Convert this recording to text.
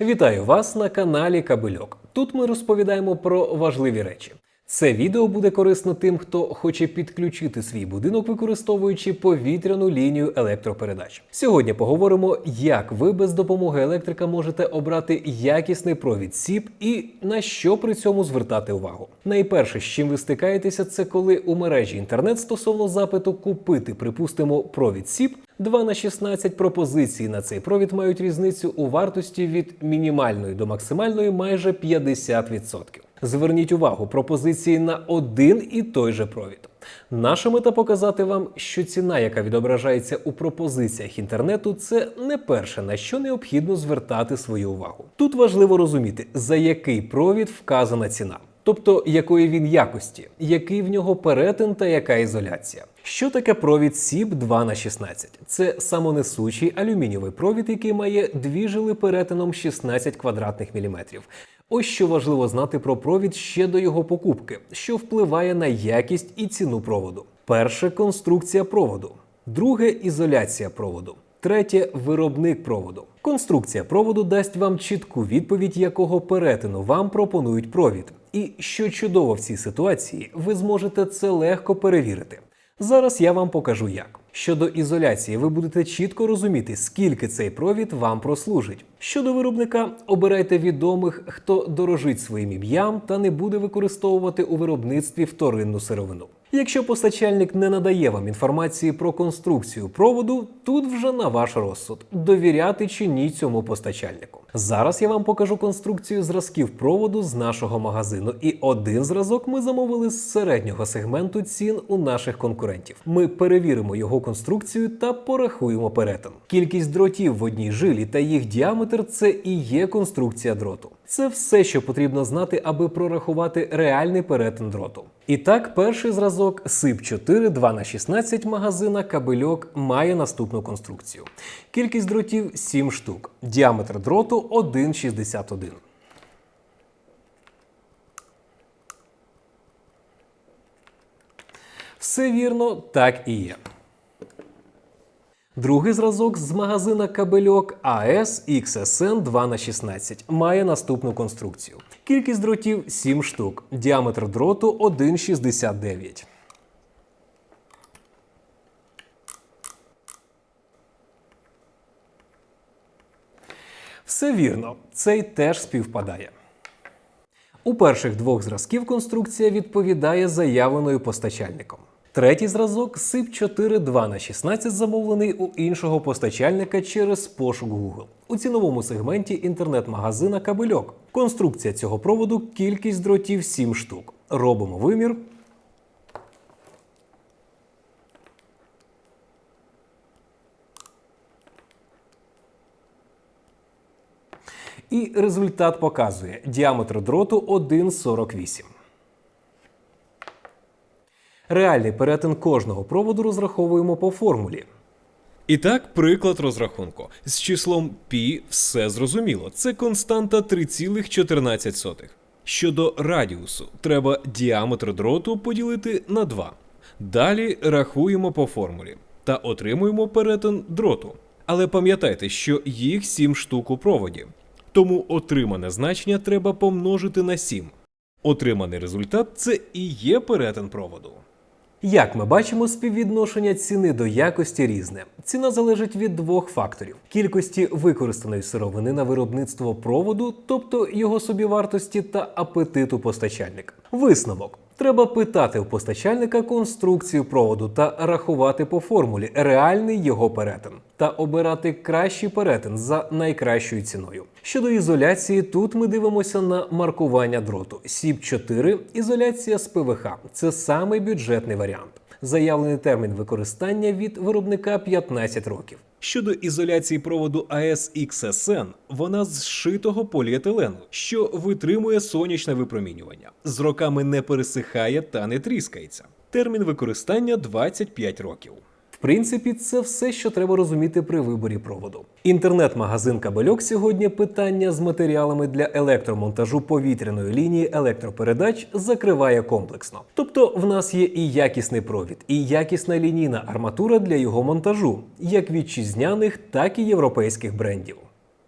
Вітаю вас на каналі Кабельок. Тут ми розповідаємо про важливі речі. Це відео буде корисно тим, хто хоче підключити свій будинок, використовуючи повітряну лінію електропередач. Сьогодні поговоримо, як ви без допомоги електрика можете обрати якісний провід СІП і на що при цьому звертати увагу. Найперше, з чим ви стикаєтеся, це коли у мережі інтернет стосовно запиту купити, припустимо, провід СІП 2 на 16 пропозицій на цей провід мають різницю у вартості від мінімальної до максимальної майже 50%. Зверніть увагу, пропозиції на один і той же провід. Наша мета показати вам, що ціна, яка відображається у пропозиціях інтернету, це не перше, на що необхідно звертати свою увагу. Тут важливо розуміти, за який провід вказана ціна. Тобто якої він якості, який в нього перетин та яка ізоляція. Що таке провід СІП 2 на 16 Це самонесучий алюмінієвий провід, який має дві жили перетином 16 квадратних міліметрів. Ось що важливо знати про провід ще до його покупки, що впливає на якість і ціну проводу. Перше конструкція проводу, друге ізоляція проводу. Третє виробник проводу. Конструкція проводу дасть вам чітку відповідь, якого перетину вам пропонують провід. І що чудово в цій ситуації, ви зможете це легко перевірити. Зараз я вам покажу як. Щодо ізоляції, ви будете чітко розуміти, скільки цей провід вам прослужить. Щодо виробника, обирайте відомих, хто дорожить своїм ім'ям та не буде використовувати у виробництві вторинну сировину. Якщо постачальник не надає вам інформації про конструкцію проводу, тут вже на ваш розсуд довіряти чи ні цьому постачальнику. Зараз я вам покажу конструкцію зразків проводу з нашого магазину, і один зразок ми замовили з середнього сегменту цін у наших конкурентів. Ми перевіримо його конструкцію та порахуємо перетин. Кількість дротів в одній жилі та їх діаметр це і є конструкція дроту. Це все, що потрібно знати, аби прорахувати реальний перетин дроту. І так, перший зразок SIP 4 2 на 16 магазина кабельок має наступну конструкцію. Кількість дротів 7 штук. Діаметр дроту 1,61. Все вірно, так і є. Другий зразок з магазина кабельок AS XSN 2 на 16 має наступну конструкцію. Кількість дротів 7 штук, діаметр дроту 1,69. Все вірно, цей теж співпадає. У перших двох зразків конструкція відповідає заявленою постачальником. Третій зразок SIP 4 2 на 16 замовлений у іншого постачальника через пошук Google. У ціновому сегменті інтернет-магазина Кабельок. Конструкція цього проводу кількість дротів 7 штук. Робимо вимір. І результат показує діаметр дроту 1,48. Реальний перетин кожного проводу розраховуємо по формулі. І так, приклад розрахунку. З числом π все зрозуміло. Це константа 3,14. Щодо радіусу, треба діаметр дроту поділити на 2. Далі рахуємо по формулі та отримуємо перетин дроту. Але пам'ятайте, що їх 7 штук у проводі. Тому отримане значення треба помножити на 7. Отриманий результат це і є перетин проводу. Як ми бачимо, співвідношення ціни до якості різне. Ціна залежить від двох факторів: кількості використаної сировини на виробництво проводу, тобто його собівартості та апетиту постачальника. Висновок. Треба питати у постачальника конструкцію проводу та рахувати по формулі реальний його перетин та обирати кращий перетин за найкращою ціною. Щодо ізоляції, тут ми дивимося на маркування дроту. СІП 4 ізоляція з ПВХ. Це самий бюджетний варіант. Заявлений термін використання від виробника 15 років. Щодо ізоляції проводу АЕС XSN, вона з шитого поліетилену, що витримує сонячне випромінювання. З роками не пересихає та не тріскається. Термін використання 25 років. Принципі, це все, що треба розуміти при виборі проводу. Інтернет-магазин Кабельок сьогодні питання з матеріалами для електромонтажу повітряної лінії електропередач закриває комплексно. Тобто, в нас є і якісний провід, і якісна лінійна арматура для його монтажу, як вітчизняних, так і європейських брендів.